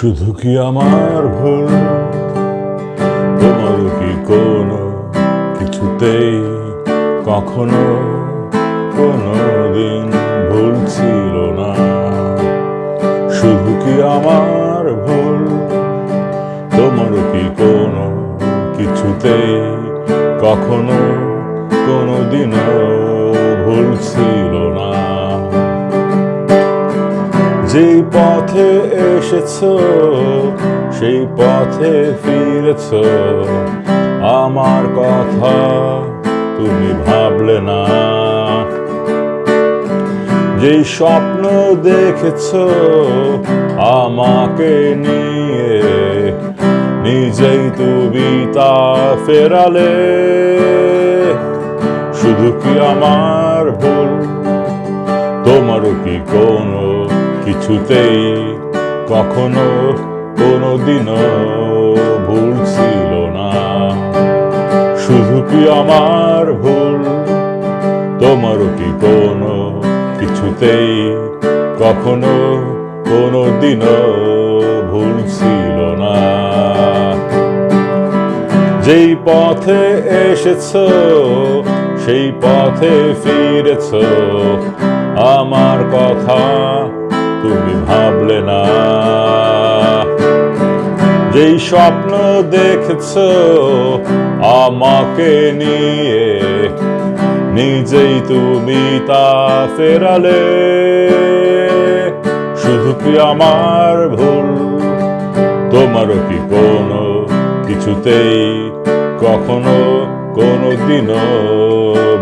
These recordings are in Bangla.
শুধু কি আমার ভুল? তোমার কি কোনো কিছুতেই কখনো কোনো দিন ভুল ছিল না? শুধু কি আমার ভুল? তোমার কি কোনো কিছুতেই কখনো কোনো দিনও ভুল ছিল পথে এসেছ, সেই পথে ফিরেছ। আমার কথা তুমি ভাবলে না। যেই স্বপ্ন দেখেছ, আমাকে নিয়ে নিজেই তুমি তা ফেরালে। শুধু কি আমার ভুল? তোমারও কি কোনো কিছুতেই কখনো কোনো দিনও ভুল ছিল না। শুধু কি আমার ভুল? তোমারও কি কোনো কিছুতেই কখনো কোনো দিনও ভুল ছিল না? যেই পথে এসেছ, সেই পথে ফিরেছ। আমার কথা ভাবলে না। যেই স্বপ্ন দেখেছ আমাকে নিয়ে, নিজেই তুমি তা ফেরালে। শুধু কি আমার ভুল? তোমারও কি কোনো কিছুতেই কখনো কোনো দিনও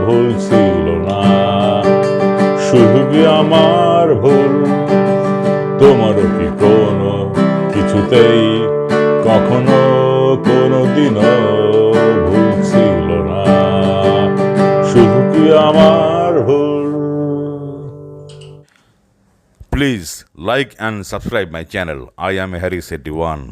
ভুল ছিল না। শুধু কি আমার কোনো দিনও ভুল না শুধু কি আমার ভুল Please like and subscribe my channel. I am Harry Setti One.